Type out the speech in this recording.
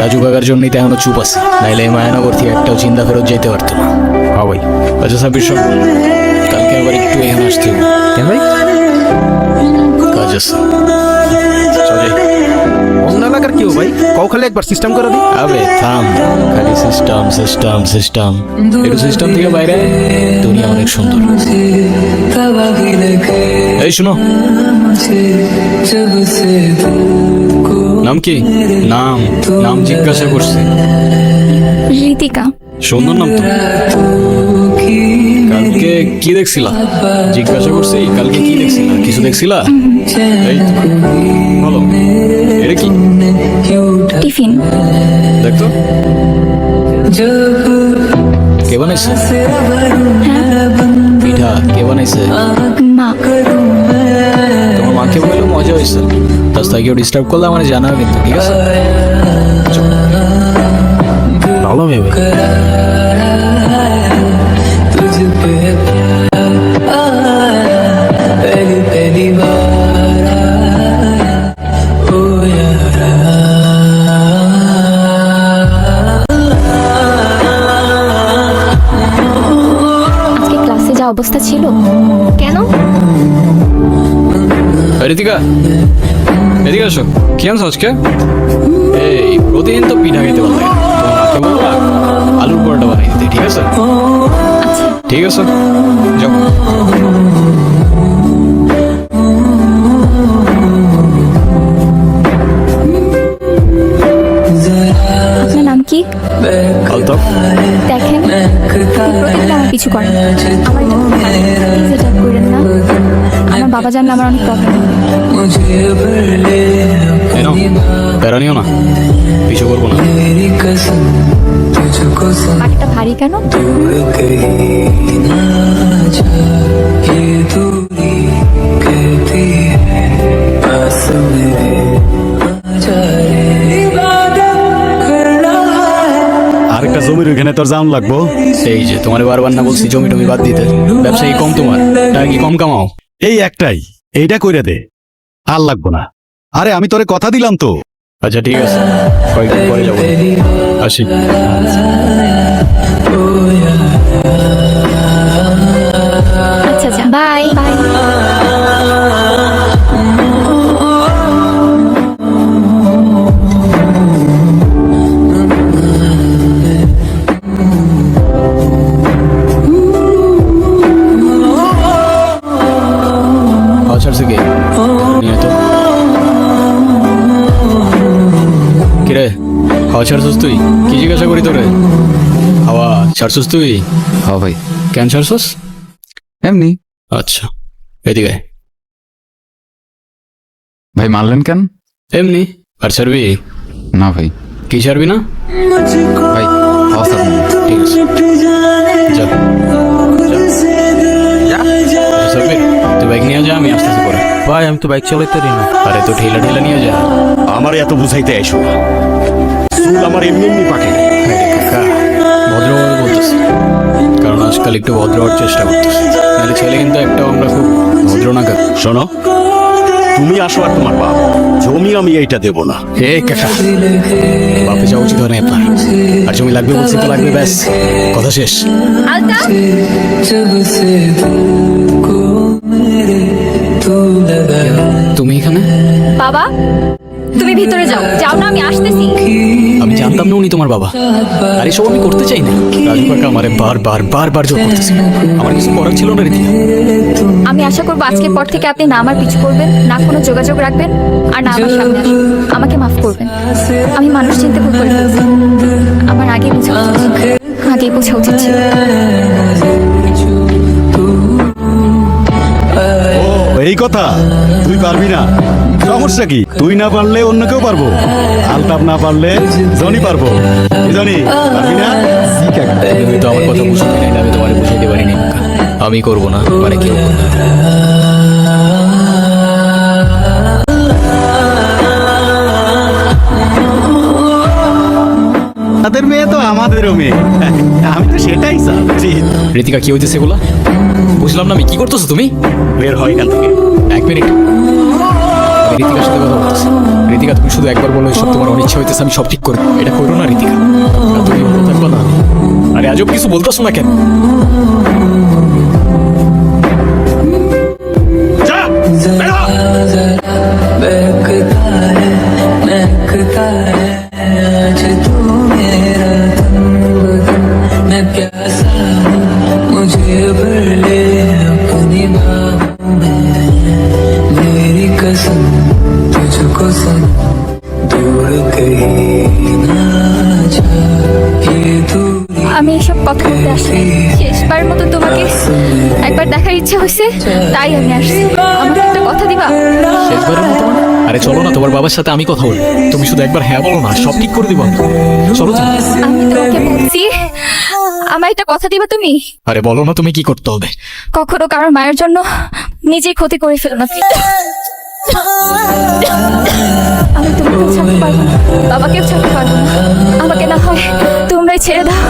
রাজু কাকার জন্যই তো এখনও চুপ আছে নাইলে এই মায়ানগর থেকে একটাও চিন্তা ফেরত যেতে পারতো না হ্যাঁ ভাই আচ্ছা সাব্বির সব কালকে আবার একটু এখানে আসতে হবে কেন ভাই কাজ আছে। অন্য এলাকার কেউ ভাই? কও খালি একবার সিস্টেম করে দিই। আবে থাম খালি সিস্টেম সিস্টেম সিস্টেম একটু সিস্টেম থেকে বাইরে? দুনিয়া অনেক সুন্দর। এই শুনো। নাম কি? নাম নাম জিজ্ঞাসা করছে। ঋতিকা সুন্দর নাম তো। কালকে কি দেখছিলা? জিজ্ঞাসা করছি কালকে কি দেখছিলা? কিছু দেখছিলা? এই বলো। এটা কি? টিফিন। দেখতো? কে বানাইছে? পিঠা কে বানাইছে? মা। তোমার মাকে বললে মজা হয়েছে। রাস্তায় কেউ ডিস্টার্ব করলে আমার জানাও কিন্তু ঠিক আছে? ভালো ভেবে। অবস্থা ছিল? কেন? ঋতিকা। এদিকে আসো। কি আনছো আজকে? এই প্রতিদিন তো পিঠা খেতে ভালো লাগে তোমার মাকে বলবা আলুর পরোটা বানিয়ে দিতে ঠিক আছে? আচ্ছা। ঠিক আছে। যাও। নাম কি? আলতাফ। দেখেন। প্রতিদিন আমার কিছু করেন বাবা জানলে আমার অনেক প্রবলেম প্যারা নিও না? পিছু করব না? পাটটা ভারী কেন? আরেকটা জমির ওইখানে তোর জাম লাগবো? এই যে তোমার বারবার না বলছি জমি টমি বাদ দিতে। ব্যবসায়ী কম তোমার। টাকা কি কম কামাও? এই একটাই এইটা কইরা দে। আর লাগবো না। আরে আমি তোরে কথা দিলাম তো। আচ্ছা ঠিক আছে। কয়েকদিন পরে যাব। আসি। আচ্ছা আচ্ছা। বাই বাই ছাড়ছে কে? কিরে হাওয়া ছাড়ছিস তুই? কি জিজ্ঞাসা করি তোরে? হাওয়া ছাড়ছিস তুই? হ্যাঁ ভাই। কেন ছাড়ছিস? এমনি। আচ্ছা এদিকে। ভাই মারলেন কেন? এমনি আর ছাড়বি? না ভাই। কি ছাড়বি না? ভাই। ঠিক আছে। বাইক নিয়ে যা আমি আসতেছি পরে ভাই আমি তো বাইক চালাইতে পারি না। আরে তো ঠেলা ঠেলা নিয়ে যা। আমার এত বুঝাইতে আইসো না। চুল আমার এমনি এমনি পাকে। ভদ্রভাবে বলতেছি। কারণ আজকাল একটু ভদ্র হওয়ার চেষ্টা করতেছি। নাহলে ছেলে কিন্তু একটা আমরা খুব ভদ্র না কাকা। শোনো তুমি আসো আর তোমার বাপ। জমি আমি এইটা দেব না। এ কাকা বাপে যাওয়া উচিত হয় না আপনার আর জমি লাগবে বলছি তো লাগবে ব্যাস। কথা শেষ। উনি তোমার বাবা। আর এসব আমি করতে চাই না। রাজু কাকা আমারে বারবার বারবার জোর করতেছিল আমার কিছু করার ছিল না রীতি আমি আশা করব আজকের পর থেকে আপনি না আমার পিছু করবেন না কোনো যোগাযোগ রাখবেন আর না আমার সামনে আসবেন। আমাকে মাফ করবেন। আমি মানুষ চিনতে ভুল করে ফেলেছি। আমার আগে বোঝা উচিত ছিল। আগেই বোঝা উচিত ছিল এই কথা। তুই পারবি না। সমস্যা কি? তুই না পারলে অন্য কেউ পারব। আলতাপ না পারলে জনি পারব। জনি পারবি না? তুমি হয়তো আমার কথা বুঝতে পারি আমি তোমার বুঝাইতে পারিনি। আমি করব না মানে কেউ তাদের মেয়ে তো আমাদেরও মেয়ে। আমি তো সেটাই চাচ্ছি। ঋতিকা কি হইতেছে এগুলা? বুঝলাম না আমি কি করতেছো তুমি? বের হয় এখান থেকে। এক মিনিট। ঋতিকার সাথে কথা বলতেছি ঋতিকা, তুমি শুধু একবার বলো সব তোমার অনিচ্ছা হইতেছে, আমি সব ঠিক করব। এটা করো না, ঋতিকা। তুমি থাকবা না। আরে আজব কিছু বলতেছো না কেন? যা, বের। আমি এসব কথা বলতে আসছি শেষবার মতো তোমাকে একবার দেখার ইচ্ছে হয়েছে তাই আমি আসছি। আমাকে একটা কথা দিবা? শেষবারের মতো? আরে চলো না তোমার বাবার সাথে আমি কথা বলি। তুমি শুধু একবার হ্যাঁ বলো না সব ঠিক করে দিবো। আমি চলো। আমি তোমাকে বলছি আমার একটা কথা দিবা তুমি? আরে বলো না তুমি কি করতে হবে। কখনো কারোর মায়ের জন্য নিজেই ক্ষতি করে ফেলো না। আমি তোমাকে ছাড়তে পারব না। বাবাকেও ছাড়তে পারব না। আমাকে না হয় তোমরাই ছেড়ে দাও।